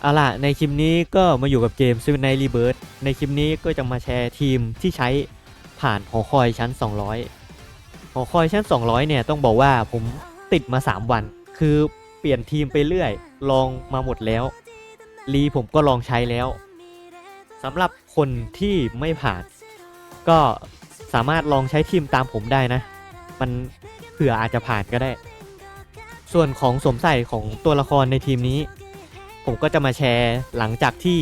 เอาล่ะ ในคลิปนี้ก็มาอยู่กับเกม Seven Night Rebirth ในคลิปนี้ก็จะมาแชร์ทีมที่ใช้ผ่านหอคอยชั้น 200 หอคอยชั้น 200 เนี่ยต้องบอกว่าผมติดมา 3 วัน คือเปลี่ยนทีมไปเรื่อย ลองมาหมดแล้ว รีผมก็ลองใช้แล้วสำหรับคนที่ไม่ผ่าน ก็สามารถลองใช้ทีมตามผมได้นะ มันเผื่ออาจจะผ่านก็ได้ ส่วนของสวมใส่ของตัวละครในทีมนี้ ผมก็จะมาแชร์หลังจากที่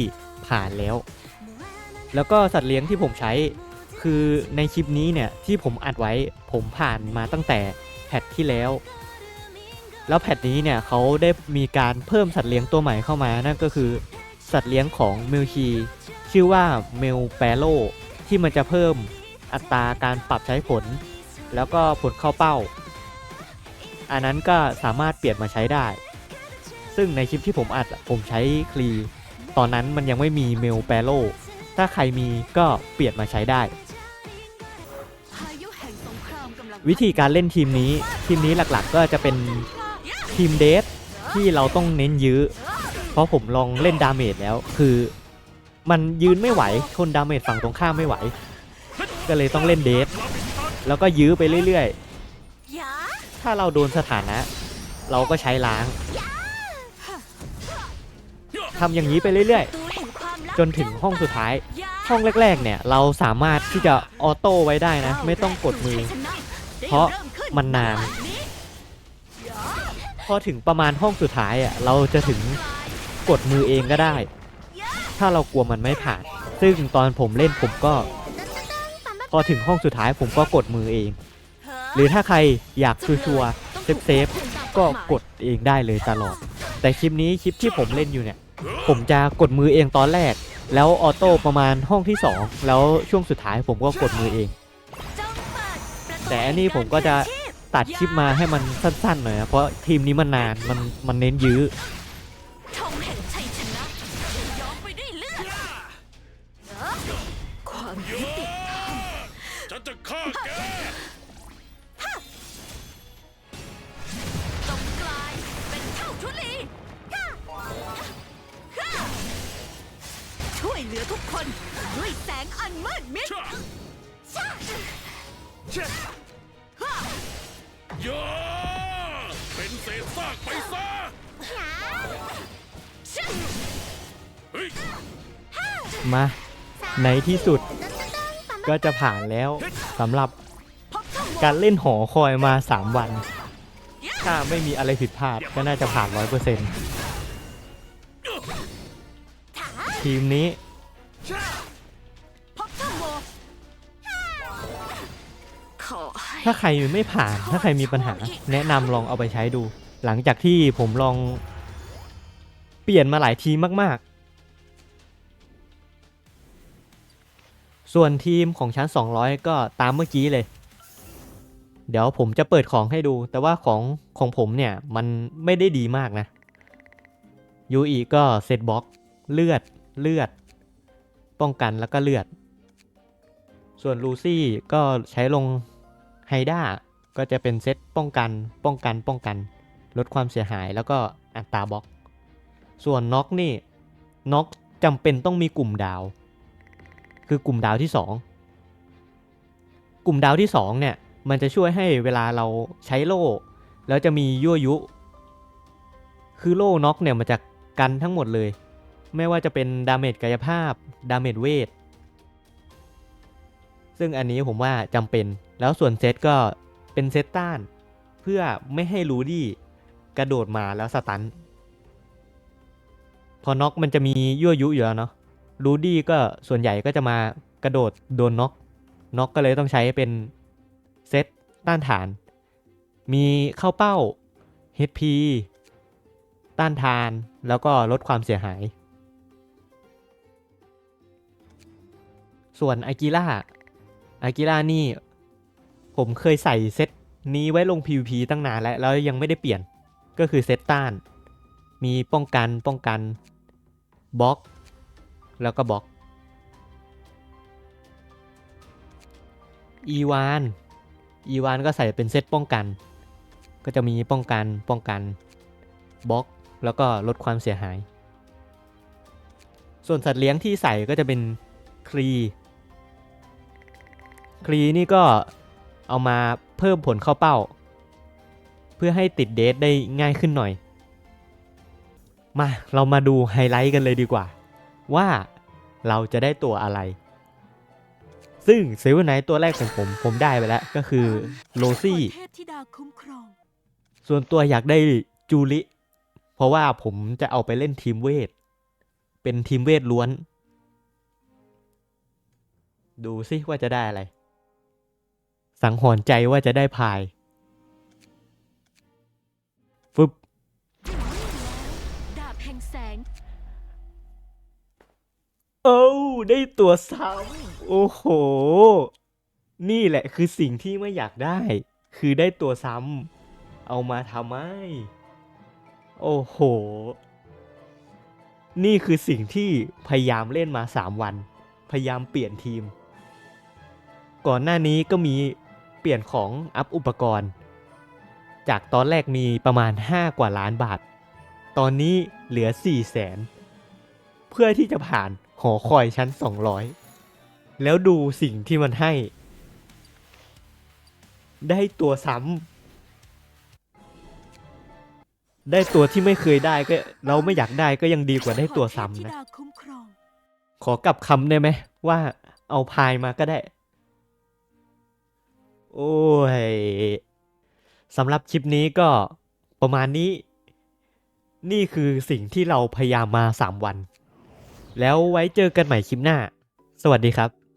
ผ่านแล้ว แล้วก็สัตว์เลี้ยงที่ผมใช้คือในคลิปนี้เนี่ยที่ผมอัดไว้ผมผ่านมาตั้งแต่แพทที่แล้ว แล้วแพทนี้เนี่ยเขาได้มีการเพิ่มสัตว์เลี้ยงตัวใหม่เข้ามานั่นก็คือ สัตว์เลี้ยงของเมลชีชื่อว่าเมลแปโลที่มันจะเพิ่มอัตราการปรับใช้ผล แล้วก็ผลเข้าเป้า อันนั้นก็สามารถเปลี่ยนมาใช้ได้ ซึ่งในคลิปที่ผมอัดผมใช้คลี ตอนนั้นมันยังไม่มีเมลแปโลถ้าใครมีก็เปลี่ยนมาใช้ได้ วิธีการเล่นทีมนี้ ทีมนี้หลักๆก็จะเป็นทีมเดทที่เราต้องเน้นยื้อ เพราะผมลองเล่นดาเมจแล้ว คือ มันยืนไม่ไหวทนดาเมจฝั่งตรงข้ามไม่ไหว ก็เลยต้องเล่นเดทแล้วก็ยื้อไปเรื่อยๆ ถ้าเราโดนสถานะ เราก็ใช้ล้าง ทำอย่างนี้ไปเรื่อยๆ จนถึงห้องสุดท้าย ห้องแรกๆ เนี่ยเราสามารถที่จะออโต้ไว้ได้นะ ไม่ต้องกดมือ เพราะมันนาน พอถึงประมาณห้องสุดท้ายอะเราจะถึงกดมือเองก็ได้ ถ้าเรากลัวมันไม่ผ่าน ซึ่งตอนผมเล่นผมก็ พอถึงห้องสุดท้ายผมก็กดมือเอง หรือถ้าใครอยากชัวร์ๆเซฟๆก็กดเองได้เลยตลอด แต่คลิปนี้คลิปที่ผมเล่นอยู่เนี่ย ผมจะกดมือเองตอนแรก แล้วออโต้ประมาณห้องที่ 2 แล้วช่วงสุดท้ายผมก็กดมือเอง แต่อันนี้ผมก็จะตัดคลิปมาให้มันสั้นๆหน่อยนะเพราะทีมนี้มันนานมันมันเน้นยื้อ ด้วยแสงอันมืดมิดย่าเป็นเศษซากไปซะเฮ้ยมาในที่สุดก็จะผ่านแล้วสำหรับพบช่องโหว่การเล่นหอคอยมา 3 วัน ถ้าไม่มีอะไรผิดพลาดก็น่าจะผ่าน 100%ทีมนี้พบ ถ้าใครไม่ผ่านถ้าใครมีปัญหา แนะนำลองเอาไปใช้ดู หลังจากที่ผมลอง เปลี่ยนมาหลายทีมมาก ๆ ส่วนทีมของชั้น 200 ก็ตามเมื่อกี้เลย เดี๋ยวผมจะเปิดของให้ดู แต่ว่าของของผมเนี่ยมันไม่ได้ดีมากนะยูอีก็เซตบ็อกเลือดเลือด ป้องกันแล้วก็เลือด ส่วนลูซี่ก็ใช้ลง ไฮด้าก็จะเป็นเซตป้องกันป้องกันป้องกัน ลดความเสียหายแล้วก็อัตราบล็อก ส่วนน็อกนี่น็อกจำเป็นต้องมีกลุ่มดาว คือกลุ่มดาวที่ 2 กลุ่มดาวที่2เนี่ยมันจะช่วยให้เวลาเราใช้โล่ แล้วจะมียั่วยุ คือโล่น็อกเนี่ยมันจะกันทั้งหมดเลย ไม่ว่าจะเป็นดาเมจกายภาพดาเมจเวทซึ่งอันนี้ผมว่าจำเป็น แล้วส่วนเซตก็เป็นเซตต้าน เพื่อไม่ให้รูดี้กระโดดมาแล้วสตัน พอน็อกมันจะมียั่วยุอยู่แล้วเนาะรูดี้ก็ส่วนใหญ่ก็จะมากระโดดโดนน็อกน็อกก็เลยต้องใช้เป็นเซตต้านทาน มีเข้าเป้า HP ต้านทานแล้วก็ลดความเสียหาย ส่วนอากิล่าอากิล่านี่ ผมเคยใส่เซตนี้ไว้ลง PVP ตั้งนานแล้ว แล้วยังไม่ได้เปลี่ยนก็คือเซตต้าน มีป้องกันป้องกันบล็อก แล้วก็บล็อกอีวานอีวานก็ใส่เป็นเซตป้องกัน ก็จะมีป้องกันป้องกันบล็อก แล้วก็ลดความเสียหาย ส่วนสัตว์เลี้ยงที่ใส่ก็จะเป็นครี ครีนี่ก็ เอามาเพิ่มผลเข้าเป้า เพื่อให้ติดเดทได้ง่ายขึ้นหน่อย มาเรามาดูไฮไลท์กันเลยดีกว่า ว่าเราจะได้ตัวอะไร ซึ่งเซเว่นไนท์ตัวแรกของผมผมได้ไปแล้ว ก็คือโรซี่ส่วนตัวอยากได้จูริเพราะว่าผมจะเอาไปเล่นทีมเวท เป็นทีมเวทล้วน ดูสิว่าจะได้อะไร สังหรณ์ใจว่าจะได้พายฟึบดาบแห่งแสงโอ้าได้ตัวซ้ำโอ้โห นี่แหละคือสิ่งที่ไม่อยากได้ คือได้ตัวซ้ำเอามาทำไม โอ้โห นี่คือสิ่งที่พยายามเล่นมา 3 วัน พยายามเปลี่ยนทีม ก่อนหน้านี้ก็มี เปลี่ยนของอัพอุปกรณ์ จากตอนแรกมีประมาณ 5 กว่าล้านบาท ตอนนี้เหลือ4แสน เพื่อที่จะผ่านหอคอยชั้น 200 แล้วดูสิ่งที่มันให้ ได้ตัวซ้ำได้ตัวที่ไม่เคยได้ก็เราไม่อยากได้ก็ยังดีกว่าได้ตัวซ้ำนะ ขอกลับคำได้ไหมว่าเอาพายมาก็ได้ โอ้ยสำหรับคลิปนี้ก็ประมาณนี้ นี่คือสิ่งที่เราพยายามมา 3 วัน แล้วไว้เจอกันใหม่คลิปหน้า สวัสดีครับ